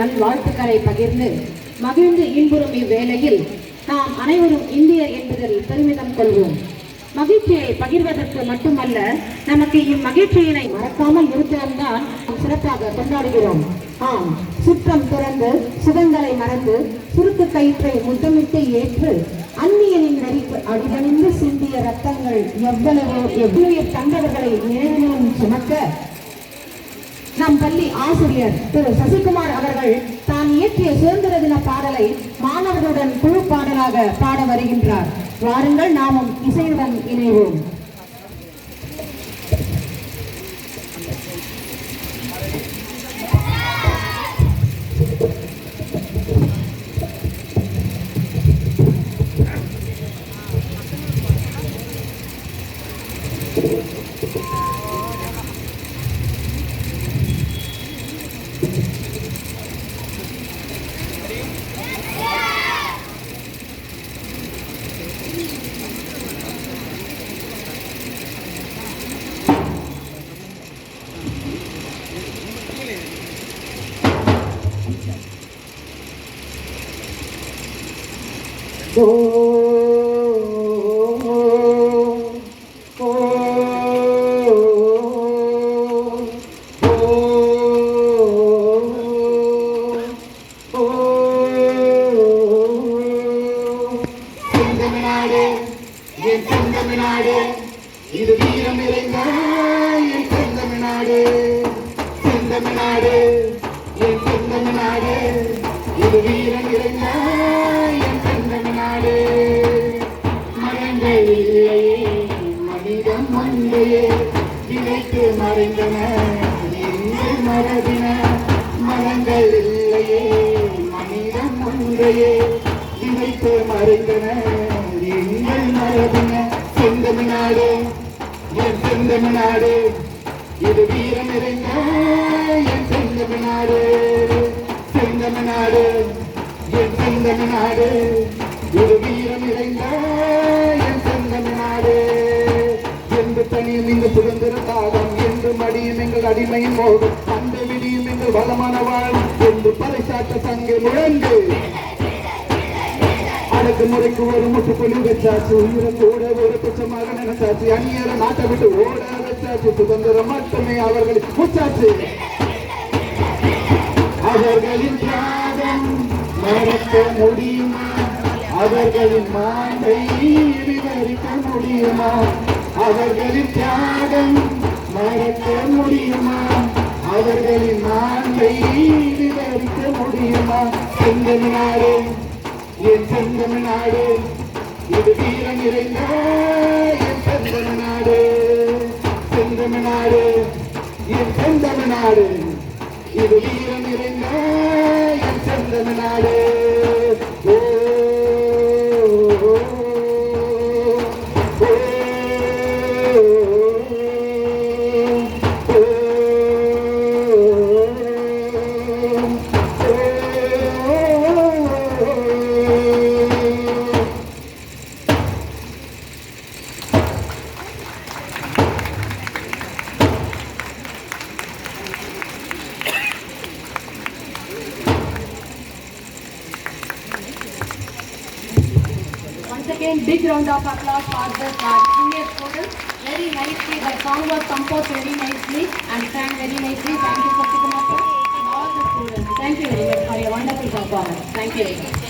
நல் வாழ்த்துக்களை பகிர்ந்து மகிழ்ந்து இன்புறும் இவ்வேளையில் நாம் அனைவரும் இந்தியர் என்பதில் பெருமிதம் கொள்வோம். மகிழ்ச்சியை பகிர்வதற்கு மட்டுமல்ல நமக்கு இம்மகிழ்ச்சியினை மறக்காமல் இருப்பதுதான் சிறப்பாக கொண்டாடுகிறோம். ஆம் சுற்றம் திறந்து சுகங்களை மறந்து சுருக்கு கயிற்றை முத்தமிட்டு ஏற்று அந்நியனின் நடிப்பு அடிபணிந்து சிந்திய ரத்தங்கள் எவ்வளவோ எவ்வளவு தந்தவர்களை நினைவிலும் சுமக்க நம் பள்ளி ஆசிரியர் திரு சசிகுமார் அவர்கள் தான் இயற்றிய சுதந்திர தின பாடலை மாணவர்களுடன் குழு பாடலாக பாட வருகின்றார் வாருங்கள் நாமும் இசையுடன் இணைவோம் Thank you. இது வீரம் நிறைந்த என் செந்தமிழ்நாடு செந்தமிழ்நாடு என் செந்தமிழ்நாடு இது வீரம் விதைத்து மறைந்தன என்று மரபின மரங்கள் இல்லையே மனிதம் ஒன்றையே விதைத்து மறைந்தன எங்கள் மரபின செந்தமிழ்நாடு என் செந்தமிழ்நாடு இது வீரம் நிறைந்த என் செந்தமிழ்நாடு செந்தமிழ்நாடு என் செந்தமிழ்நாடு இது வீரம் நிறைந்த என்று இங்கு இந்த சுதந்திர தாகம் என்று மடியும் எங்கள் அடிமையின் மோகம் அந்த விடியும் எங்கள் வளமான வாழ்வு என்று பறைசாற்ற தங்கை முழங்கு. அடக்கு முறைக்கு ஒரு முட்டுப்புள்ளி வச்சாச்சு. உயிரை கூட ஒரு துச்சமாக நினைச்சாச்சு. அந்நியர நாட்டை விட்டு ஓட வச்சாச்சு. சுதந்திரம் மட்டுமே அவர்களை முச்சாச்சு அவர்களின் தியாகம் மறக்க முடியுமா? அவர்களின் மாண்டை விவரிக்க முடியுமா? அவர்களின் தியாகம் மறக்க முடியுமா? அவர்களின் மாண்டை விவரிக்க முடியுமா? செந்தமிழ்நாடு என் செந்தமிழ்நாடு இது வீரம் நிறைந்த என் செந்தமிழ்நாடு செந்தமிழ்நாடு என் செந்தமிழ்நாடு இது வீரம் நிறைந்த என் செந்தமிழ்நாடு நாடு. Again, big round of applause for the junior students. Very nicely, the song was composed very nicely and sang very nicely. Thank you, Satikumar sir, and all the students. Thank you very much for your wonderful performance. Thank you very much.